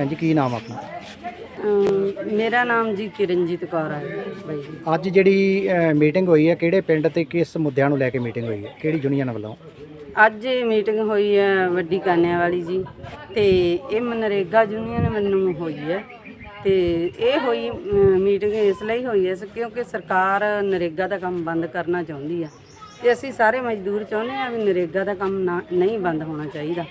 ਹਾਂਜੀ ਕੀ ਨਾਮ ਆਪਣਾ? ਅਮ ਮੇਰਾ ਨਾਮ ਜੀ ਕਿਰਨਜੀਤ ਕੌਰ ਹੈ ਬਾਈ ਜੀ। ਅੱਜ ਜਿਹੜੀ ਮੀਟਿੰਗ ਹੋਈ ਹੈ ਕਿਹੜੇ ਪਿੰਡ ਤੇ ਕਿਸ ਮੁੱਦਿਆਂ ਨੂੰ ਲੈ ਕੇ ਮੀਟਿੰਗ ਹੋਈ ਹੈ? ਕਿਹੜੀ ਯੂਨੀਅਨ ਵੱਲੋਂ? ਅੱਜ ਇਹ ਮੀਟਿੰਗ ਹੋਈ ਹੈ ਵੱਡੀ ਕਾਨਿਆਂ ਵਾਲੀ ਜੀ ਤੇ ਇਹ ਮਨਰੇਗਾ ਯੂਨੀਅਨ ਮੈਨੂੰ ਹੋਈ ਹੈ ਤੇ ਇਹ ਹੋਈ ਅਮ, ਮੀਟਿੰਗ ਇਸ ਲਈ ਹੋਈ ਹੈ ਕਿਉਂਕਿ ਸਰਕਾਰ ਨਰੇਗਾ ਦਾ ਕੰਮ ਬੰਦ ਕਰਨਾ ਚਾਹੁੰਦੀ ਆ ਤੇ ਅਸੀਂ ਸਾਰੇ ਮਜ਼ਦੂਰ ਚਾਹੁੰਦੇ ਆ ਵੀ ਨਰੇਗਾ ਦਾ ਕੰਮ ਨਾ- ਨਹੀਂ ਬੰਦ ਹੋਣਾ ਚਾਹੀਦਾ।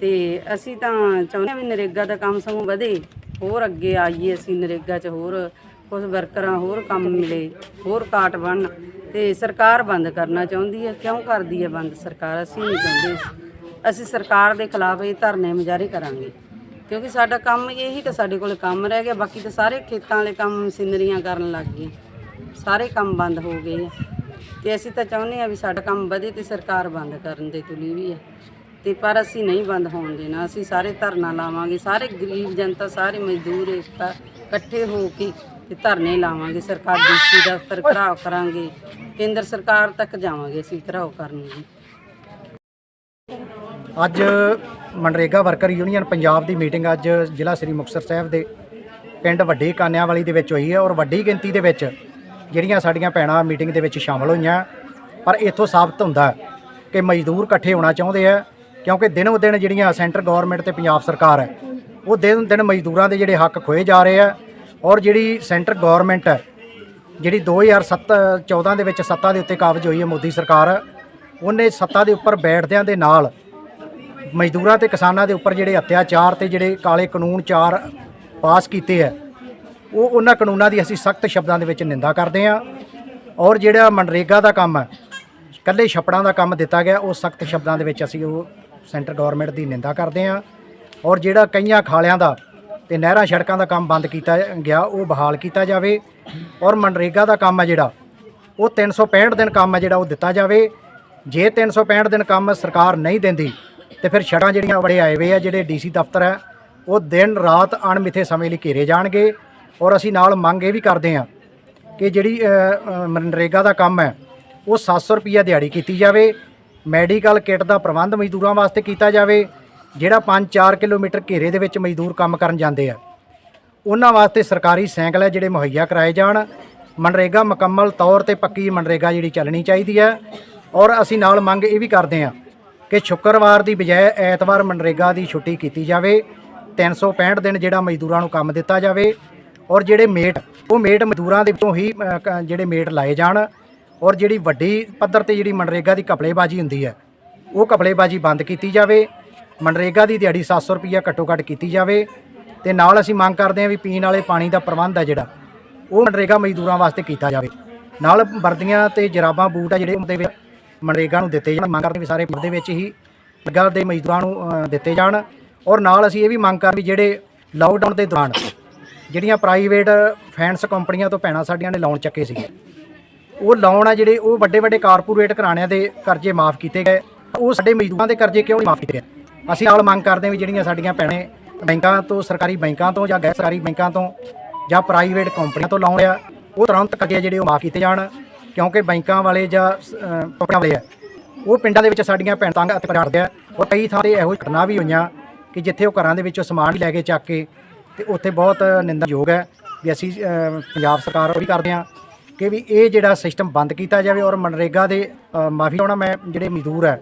ਤੇ ਅਸੀਂ ਤਾਂ ਚਾਹੁੰਦੇ ਆ ਵੀ ਨਰੇਗਾ ਦਾ ਕੰਮ ਸਗੋਂ ਵਧੇ, ਹੋਰ ਅੱਗੇ ਆਈਏ ਅਸੀਂ ਨਰੇਗਾ 'ਚ, ਹੋਰ ਕੁਝ ਵਰਕਰਾਂ, ਹੋਰ ਕੰਮ ਮਿਲੇ, ਹੋਰ ਕਾਟ ਬਣ ਤੇ ਸਰਕਾਰ ਬੰਦ ਕਰਨਾ ਚਾਹੁੰਦੀ ਹੈ। ਕਿਉਂ ਕਰਦੀ ਹੈ ਬੰਦ ਸਰਕਾਰ? ਅਸੀਂ ਨਹੀਂ ਚਾਹੁੰਦੇ। ਅਸੀਂ ਸਰਕਾਰ ਦੇ ਖਿਲਾਫ ਇਹ ਧਰਨੇ ਮੁਜ਼ਾਹਰੇ ਕਰਾਂਗੇ। ਕਿਉਂਕਿ ਸਾਡਾ ਕੰਮ ਇਹੀ ਤਾਂ ਸਾਡੇ ਕੋਲ ਕੰਮ ਰਹਿ ਗਿਆ। ਬਾਕੀ ਤਾਂ ਸਾਰੇ ਖੇਤਾਂ ਵਾਲੇ ਕੰਮ ਮਸ਼ੀਨਰੀਆਂ ਕਰਨ ਲੱਗ ਗਏ। ਸਾਰੇ ਕੰਮ ਬੰਦ ਹੋ ਗਏ ਆ। ਤੇ ਅਸੀਂ ਤਾਂ ਚਾਹੁੰਦੇ ਆ ਵੀ ਸਾਡਾ ਕੰਮ ਵਧੇ ਤੇ ਸਰਕਾਰ ਬੰਦ ਕਰਨ ਦੇ ਤੁਲੀ ਵੀ ਹੈ। ਤੇ ਪਰ ਅਸੀਂ ਨਹੀਂ ਬੰਦ ਹੋਣ ਦੇਣਾ। ਅਸੀਂ ਸਾਰੇ ਧਰਨਾ ਲਾਵਾਂਗੇ। ਸਾਰੇ ਗਰੀਬ ਜਨਤਾ, ਸਾਰੇ ਮਜ਼ਦੂਰ ਏਕਤਾ ਇਕੱਠੇ ਹੋ ਕੇ ਤੇ ਧਰਨੇ ਲਾਵਾਂਗੇ। ਸਰਕਾਰ ਡੀਸੀ ਦਫ਼ਤਰ ਘਰਾਓ ਕਰਾਂਗੇ। ਕੇਂਦਰ ਸਰਕਾਰ ਤੱਕ ਜਾਵਾਂਗੇ ਅਸੀਂ ਘਰਾਓ ਕਰਨ ਜੀ। ਅੱਜ ਮਨਰੇਗਾ ਵਰਕਰ ਯੂਨੀਅਨ ਪੰਜਾਬ ਦੀ ਮੀਟਿੰਗ ਅੱਜ ਜ਼ਿਲ੍ਹਾ ਸ੍ਰੀ ਮੁਕਤਸਰ ਸਾਹਿਬ ਦੇ ਪਿੰਡ ਵੱਡੀ ਕਾਨਿਆਵਾਲੀ ਦੇ ਵਿੱਚ ਹੋਈ ਹੈ ਔਰ ਵੱਡੀ ਗਿਣਤੀ ਦੇ ਵਿੱਚ ਜਿਹੜੀਆਂ ਸਾਡੀਆਂ ਭੈਣਾਂ ਮੀਟਿੰਗ ਦੇ ਵਿੱਚ ਸ਼ਾਮਲ ਹੋਈਆਂ, ਪਰ ਇੱਥੋਂ ਸਾਬਤ ਹੁੰਦਾ ਕਿ ਮਜ਼ਦੂਰ ਇਕੱਠੇ ਹੋਣਾ ਚਾਹੁੰਦੇ ਆ। ਕਿਉਂਕਿ ਦਿਨੋ ਦਿਨ ਜਿਹੜੀਆਂ ਸੈਂਟਰ ਗਵਰਨਮੈਂਟ ਤੇ ਪੰਜਾਬ ਸਰਕਾਰ ਹੈ, ਉਹ ਦਿਨ ਦਿਨ ਮਜ਼ਦੂਰਾਂ ਦੇ ਜਿਹੜੇ ਹੱਕ ਖੋਏ ਜਾ ਰਹੇ ਆ ਔਰ ਜਿਹੜੀ ਸੈਂਟਰ ਗਵਰਨਮੈਂਟ ਹੈ, ਜਿਹੜੀ 2007 14 ਦੇ ਵਿੱਚ ਸੱਤਾ ਦੇ ਉੱਤੇ ਕਾਬਜ ਹੋਈ ਹੈ ਮੋਦੀ ਸਰਕਾਰ, ਉਹਨੇ ਸੱਤਾ ਦੇ ਉੱਪਰ ਬੈਠਦਿਆਂ ਦੇ ਨਾਲ ਮਜ਼ਦੂਰਾਂ ਤੇ ਕਿਸਾਨਾਂ ਦੇ ਉੱਪਰ ਜਿਹੜੇ ਅਤਿਆਚਾਰ ਤੇ ਜਿਹੜੇ ਕਾਲੇ ਕਾਨੂੰਨ ਚਾਰ ਪਾਸ ਕੀਤੇ ਆ ਉਹ ਉਹਨਾਂ ਕਾਨੂੰਨਾਂ ਦੀ ਅਸੀਂ ਸਖਤ ਸ਼ਬਦਾਂ ਦੇ ਵਿੱਚ ਨਿੰਦਾ ਕਰਦੇ ਹਾਂ ਔਰ ਜਿਹੜਾ ਮਨਰੇਗਾ ਦਾ ਕੰਮ ਹੈ, ਕੱਲੇ ਛੱਪੜਾਂ ਦਾ ਕੰਮ ਦਿੱਤਾ ਗਿਆ, ਉਹ ਸਖਤ ਸ਼ਬਦਾਂ ਦੇ ਵਿੱਚ ਅਸੀਂ ਉਹ ਸੈਂਟਰ ਗਵਰਨਮੈਂਟ ਦੀ ਨਿੰਦਾ ਕਰਦੇ ਹਾਂ। ਔਰ ਜਿਹੜਾ ਕਈਆਂ ਖਾਲਿਆਂ ਦਾ ਤੇ ਨਹਿਰਾਂ ਸੜਕਾਂ ਦਾ ਕੰਮ ਬੰਦ ਕੀਤਾ ਗਿਆ, ਉਹ ਬਹਾਲ ਕੀਤਾ ਜਾਵੇ। ਔਰ ਮਨਰੇਗਾ ਦਾ ਕੰਮ ਹੈ ਜਿਹੜਾ, ਉਹ 365 ਦਿਨ ਕੰਮ ਹੈ ਜਿਹੜਾ, ਉਹ ਦਿੱਤਾ ਜਾਵੇ। ਜੇ 365 ਦਿਨ ਕੰਮ ਸਰਕਾਰ ਨਹੀਂ ਦਿੰਦੀ, ਤੇ ਫਿਰ ਛੜਾਂ ਜਿਹੜੀਆਂ ਬੜੇ ਆਏ ਵੇ ਆ, ਜਿਹੜੇ ਡੀਸੀ ਦਫ਼ਤਰ ਹੈ ਉਹ ਦਿਨ ਰਾਤ ਅਣਮਿੱਥੇ ਸਮੇਂ ਲਈ ਘੇਰੇ ਜਾਣਗੇ। ਔਰ ਅਸੀਂ ਨਾਲ ਮੰਗ ਇਹ ਵੀ ਕਰਦੇ ਹਾਂ ਕਿ ਜਿਹੜੀ ਮਨਰੇਗਾ ਦਾ ਕੰਮ ਹੈ, ਉਹ 700 ਰੁਪਈਆ ਦਿਹਾੜੀ ਕੀਤੀ ਜਾਵੇ। ਮੈਡੀਕਲ ਕਿੱਟ ਦਾ ਪ੍ਰਬੰਧ ਮਜ਼ਦੂਰਾਂ ਵਾਸਤੇ ਕੀਤਾ ਜਾਵੇ, ਜਿਹੜਾ 5-4 ਕਿਲੋਮੀਟਰ ਘੇਰੇ ਦੇ ਵਿੱਚ ਮਜ਼ਦੂਰ ਕੰਮ ਕਰਨ ਜਾਂਦੇ ਆ। ਉਹਨਾਂ ਵਾਸਤੇ ਸਰਕਾਰੀ ਸਾਈਕਲ ਹੈ ਜਿਹੜੇ ਮੁਹੱਈਆ ਕਰਾਏ ਜਾਣ। ਮਨਰੇਗਾ ਮੁਕੰਮਲ ਤੌਰ ਤੇ ਪੱਕੀ ਮਨਰੇਗਾ ਜਿਹੜੀ ਚੱਲਣੀ ਚਾਹੀਦੀ ਹੈ। ਔਰ ਅਸੀਂ ਨਾਲ ਮੰਗ ਇਹ ਵੀ ਕਰਦੇ ਹਾਂ ਕਿ ਸ਼ੁੱਕਰਵਾਰ ਦੀ ਬਜਾਏ ਐਤਵਾਰ ਮਨਰੇਗਾ ਦੀ ਛੁੱਟੀ ਕੀਤੀ ਜਾਵੇ। 365 ਦਿਨ ਜਿਹੜਾ ਮਜ਼ਦੂਰਾਂ ਨੂੰ ਕੰਮ ਦਿੱਤਾ ਜਾਵੇ। ਔਰ ਜਿਹੜੇ ਮੇਟ, ਉਹ ਮੇਟ ਮਜ਼ਦੂਰਾਂ ਦੇ ਵਿੱਚੋਂ ਹੀ ਜਿਹੜੇ ਮੇਟ ਲਾਏ ਜਾਣ। ਔਰ ਜਿਹੜੀ ਵੱਡੀ ਪੱਧਰ ਤੇ ਜਿਹੜੀ ਮਨਰੇਗਾ ਦੀ ਘਪਲੇਬਾਜ਼ੀ ਹੁੰਦੀ ਹੈ, ਉਹ ਘਪਲੇਬਾਜ਼ੀ ਬੰਦ ਕੀਤੀ ਜਾਵੇ। ਮਨਰੇਗਾ ਦੀ ਦਿਹਾੜੀ 700 ਰੁਪਈਆ ਘੱਟੋ ਘੱਟ ਕੀਤੀ ਜਾਵੇ। ਤੇ ਨਾਲ ਅਸੀਂ ਮੰਗ ਕਰਦੇ ਹਾਂ ਵੀ ਪੀਣ ਵਾਲੇ ਪਾਣੀ ਦਾ ਪ੍ਰਬੰਧ ਹੈ ਜਿਹੜਾ, ਉਹ ਮਨਰੇਗਾ ਮਜ਼ਦੂਰਾਂ ਵਾਸਤੇ ਕੀਤਾ ਜਾਵੇ। ਨਾਲ ਵਰਦੀਆਂ ਤੇ ਜਰਾਬਾਂ, ਬੂਟ ਆ ਜਿਹੜੇ ਉਹਦੇ ਵਿੱਚ ਮਨਰੇਗਾ ਨੂੰ ਦਿੱਤੇ ਜਾਣ। ਮੰਗ ਕਰਦੇ ਵੀ ਸਾਰੇ ਪਿੰਡ ਦੇ ਵਿੱਚ ਹੀ ਲੱਗਾ ਦੇ ਮਜ਼ਦੂਰਾਂ ਨੂੰ ਦਿੱਤੇ ਜਾਣ। ਔਰ ਨਾਲ ਅਸੀਂ ਇਹ ਵੀ ਮੰਗ ਕਰ ਵੀ ਜਿਹੜੇ ਲਾਕਡਾਊਨ ਦੇ ਦੌਰਾਨ ਜਿਹੜੀਆਂ ਪ੍ਰਾਈਵੇਟ ਫਾਈਨੈਂਸ ਕੰਪਨੀਆਂ ਤੋਂ ਭੈਣਾਂ ਸਾਡੀਆਂ ਨੇ ਲੋਨ ਚੱਕੇ ਸੀਗੇ ਉਹ ਲੋਨ ਆ ਜਿਹੜੇ ਉਹ ਵੱਡੇ ਵੱਡੇ ਕਾਰਪੋਰੇਟ ਘਰਾਣਿਆਂ ਦੇ ਕਰਜ਼ੇ ਮਾਫ ਕੀਤੇ ਗਏ। ਉਹ ਸਾਡੇ ਮਜ਼ਦੂਰਾਂ ਦੇ ਕਰਜ਼ੇ ਕਿਉਂ ਨਹੀਂ ਮਾਫ ਕੀਤੇ ਗਏ? ਅਸੀਂ ਨਾਲ ਮੰਗ ਕਰਦੇ ਹਾਂ ਵੀ ਜਿਹੜੀਆਂ ਸਾਡੀਆਂ ਭੈਣੇ ਬੈਂਕਾਂ ਤੋਂ, ਸਰਕਾਰੀ ਬੈਂਕਾਂ ਤੋਂ ਜਾਂ ਗੈਰ ਸਰਕਾਰੀ ਬੈਂਕਾਂ ਤੋਂ ਜਾਂ ਪ੍ਰਾਈਵੇਟ ਕੰਪਨੀਆਂ ਤੋਂ ਲੋਨ ਆ ਉਹ ਤੁਰੰਤ ਕਰਜ਼ੇ ਜਿਹੜੇ ਉਹ ਮਾਫ ਕੀਤੇ ਜਾਣ, ਕਿਉਂਕਿ ਬੈਂਕਾਂ ਵਾਲੇ ਜਾਂ ਕੰਪਨੀਆਂ ਵਾਲੇ ਆ, ਉਹ ਪਿੰਡਾਂ ਦੇ ਵਿੱਚ ਸਾਡੀਆਂ ਭੈਣ ਤੰਗ ਅਤੇ ਕਰਦੇ ਆ। ਔਰ ਕਈ ਥਾਂ ਤੇ ਇਹੋ ਘਟਨਾ ਵੀ ਹੋਈਆਂ ਕਿ ਜਿੱਥੇ ਉਹ ਘਰਾਂ ਦੇ ਵਿੱਚੋਂ ਸਮਾਨ ਲੈ ਕੇ ਚੱਕ ਕੇ ਤੇ ਉੱਥੇ ਬਹੁਤ ਨਿੰਦਾਯੋਗ ਹੈ ਵੀ ਅਸੀਂ ਪੰਜਾਬ ਸਰਕਾਰ ਉਹ ਵੀ ਕਰਦੇ ਹਾਂ। ਕਿ ਵੀ ਇਹ ਜਿਹੜਾ ਸਿਸਟਮ ਬੰਦ ਕੀਤਾ ਜਾਵੇ ਔਰ ਮਨਰੇਗਾ ਦੇ ਮਾਫੀ ਚਾਹੁੰਦਾ ਮੈਂ ਜਿਹੜੇ ਮਜ਼ਦੂਰ ਹੈ,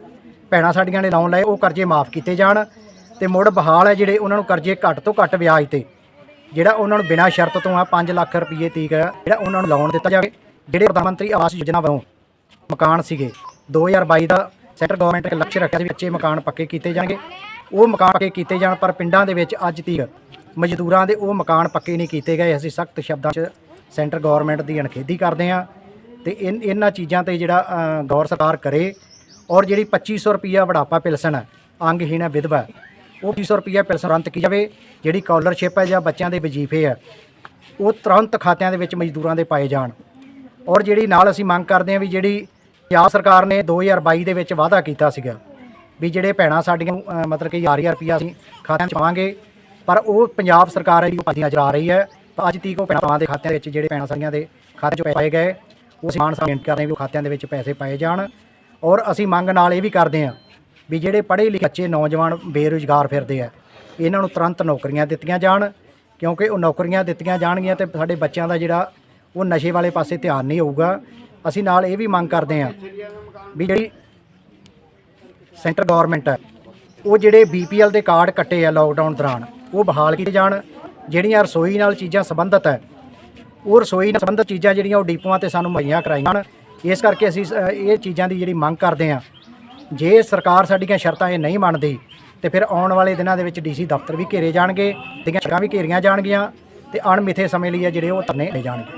ਭੈਣਾਂ ਸਾਡੀਆਂ ਨੇ ਲੋਨ ਲਏ, ਉਹ ਕਰਜ਼ੇ ਮਾਫ ਕੀਤੇ ਜਾਣ ਤੇ ਮੁੜ ਬਹਾਲ ਹੈ ਜਿਹੜੇ ਉਹਨਾਂ ਨੂੰ ਕਰਜ਼ੇ ਘੱਟ ਤੋਂ ਘੱਟ ਵਿਆਜ ਤੇ, ਜਿਹੜਾ ਉਹਨਾਂ ਨੂੰ ਬਿਨਾਂ ਸ਼ਰਤ ਤੋਂ ਆ 5 ਲੱਖ ਰੁਪਏ ਤੀਕ ਜਿਹੜਾ ਉਹਨਾਂ ਨੂੰ ਲੋਨ ਦਿੱਤਾ ਜਾਵੇ, ਜਿਹੜੇ ਪ੍ਰਧਾਨ ਮੰਤਰੀ ਆਵਾਸ ਯੋਜਨਾ ਵੱਲੋਂ ਮਕਾਨ ਸੀਗੇ 2022 ਦਾ ਸੈਂਟਰ ਗਵਰਨਮੈਂਟ ਨੇ ਲਕਸ਼ ਰੱਖਿਆ ਸੀ ਵੀ ਕੱਚੇ ਮਕਾਨ ਪੱਕੇ ਕੀਤੇ ਜਾਣਗੇ, ਉਹ ਮਕਾਨ ਪੱਕੇ ਕੀਤੇ ਜਾਣ ਪਰ ਪਿੰਡਾਂ ਦੇ ਵਿੱਚ ਅੱਜ ਤੀਕ ਮਜ਼ਦੂਰਾਂ ਦੇ ਉਹ ਮਕਾਨ ਪੱਕੇ ਨਹੀਂ ਕੀਤੇ ਗਏ, ਅਸੀਂ ਸਖਤ ਸ਼ਬਦਾਂ 'ਚ ਸੈਂਟਰ ਗਵਰਨਮੈਂਟ ਦੀ ਅਣਖੇਦੀ ਕਰਦੇ ਹਾਂ ਤੇ ਇਨ ਇਹਨਾਂ ਚੀਜ਼ਾਂ ਤੇ ਜਿਹੜਾ ਅ, ਗੌਰ ਸਰਕਾਰ ਕਰੇ ਔਰ ਜਿਹੜੀ 2500 ਰੁਪਈਆ ਵਡਾਪਾ ਪਿਲਸਣ ਹੈ ਅੰਗਹੀਣ ਹੈ ਵਿਧਵਾ ਹੈ, ਉਹ 2500 ਰੁਪਈਆ ਪਿਲਸਣ ਤੁਰੰਤ ਕੀ ਜਾਵੇ ਜਿਹੜੀ ਸਕਾਲਰਸ਼ਿਪ ਹੈ ਜਾਂ ਬੱਚਿਆਂ ਦੇ ਵਜੀਫੇ ਹੈ ਉਹ ਤੁਰੰਤ ਖਾਤਿਆਂ ਦੇ ਵਿੱਚ ਮਜ਼ਦੂਰਾਂ ਦੇ ਪਾਏ ਜਾਣ। ਔਰ ਜਿਹੜੀ ਨਾਲ ਅਸੀਂ ਮੰਗ ਕਰਦੇ ਹਾਂ ਵੀ ਜਿਹੜੀ ਪੰਜਾਬ ਸਰਕਾਰ ਨੇ 2022 ਦੇ ਵਿੱਚ ਵਾਅਦਾ ਕੀਤਾ ਸੀਗਾ ਵੀ ਜਿਹੜੇ ਭੈਣਾਂ ਸਾਡੀਆਂ ਨੂੰ, ਅ, ਮਤਲਬ ਕਿ ਹਜ਼ਾਰ ਹਜ਼ਾਰ ਰੁਪਈਆ ਅਸੀਂ ਖਾਤਿਆਂ 'ਚ ਪਾਵਾਂਗੇ ਪਰ ਉਹ ਪੰਜਾਬ ਸਰਕਾਰ ਹੈ ਜੀ ਉਹ ਪਾਦੀ ਨਜ਼ਰ ਆ ਰਹੀ ਹੈ ਤਾਂ ਅੱਜ ਤੀਕ ਉਹ ਭੈਣਾਂ ਦੇ ਖਾਤਿਆਂ ਵਿੱਚ ਜਿਹੜੇ ਭੈਣਾਂ ਸਾਰੀਆਂ ਦੇ ਖਾਤੇ 'ਚ ਪਾਏ ਗਏ, ਉਹ ਸਮਾਨ ਸਾਂ ਕਰਦੇ ਵੀ ਉਹ ਖਾਤਿਆਂ ਦੇ ਵਿੱਚ ਪੈਸੇ ਪਾਏ ਜਾਣ। ਔਰ ਅਸੀਂ ਮੰਗ ਨਾਲ ਇਹ ਵੀ ਕਰਦੇ ਹਾਂ ਵੀ ਜਿਹੜੇ ਪੜ੍ਹੇ ਲਿਖੇ ਬੱਚੇ, ਨੌਜਵਾਨ ਬੇਰੁਜ਼ਗਾਰ ਫਿਰਦੇ ਆ, ਇਹਨਾਂ ਨੂੰ ਤੁਰੰਤ ਨੌਕਰੀਆਂ ਦਿੱਤੀਆਂ ਜਾਣ, ਕਿਉਂਕਿ ਉਹ ਨੌਕਰੀਆਂ ਦਿੱਤੀਆਂ ਜਾਣਗੀਆਂ ਤੇ ਸਾਡੇ ਬੱਚਿਆਂ ਦਾ ਜਿਹੜਾ ਉਹ ਨਸ਼ੇ ਵਾਲੇ ਪਾਸੇ ਧਿਆਨ ਨਹੀਂ ਹੋਊਗਾ। ਅਸੀਂ ਨਾਲ ਇਹ ਵੀ ਮੰਗ ਕਰਦੇ ਹਾਂ ਵੀ ਜਿਹੜੀ ਸੈਂਟਰ ਗਵਰਨਮੈਂਟ ਹੈ, ਉਹ ਜਿਹੜੇ ਬੀਪੀਐਲ ਦੇ ਕਾਰਡ ਕੱਟੇ ਆ ਲਾਕਡਾਊਨ ਦੌਰਾਨ, ਉਹ ਬਹਾਲ ਕੀਤੇ ਜਾਣ। ਜਿਹੜੀਆਂ ਰਸੋਈ ਨਾਲ ਚੀਜ਼ਾਂ ਸੰਬੰਧਿਤ ਹੈ ਉਹ ਰਸੋਈ ਨਾਲ ਸੰਬੰਧਿਤ ਚੀਜ਼ਾਂ ਜਿਹੜੀਆਂ ਉਹ ਡੀਪੂਆਂ ਤੇ ਸਾਨੂੰ ਮੁਹੱਈਆ ਕਰਾਈਆਂ ਹਨ। ਇਸ ਕਰਕੇ ਅਸੀਂ ਅ, ਇਹ ਚੀਜ਼ਾਂ ਦੀ ਜਿਹੜੀ ਮੰਗ ਕਰਦੇ ਹਾਂ ਜੇ ਸਰਕਾਰ ਸਾਡੀਆਂ ਸ਼ਰਤਾਂ ਇਹ ਨਹੀਂ ਮੰਨਦੀ ਤੇ ਫਿਰ ਆਉਣ ਵਾਲੇ ਦਿਨਾਂ ਦੇ ਵਿੱਚ ਡੀਸੀ ਦਫ਼ਤਰ ਵੀ ਘੇਰੇ ਜਾਣਗੇ ਦੀਆਂ ਸੜਕਾਂ ਵੀ ਘੇਰੀਆਂ ਜਾਣਗੀਆਂ ਤੇ ਅਣਮਿੱਥੇ ਸਮੇਂ ਲਈ ਆ ਜਿਹੜੇ ਉਹ ਧਰਨੇ ਲੈ ਜਾਣਗੇ।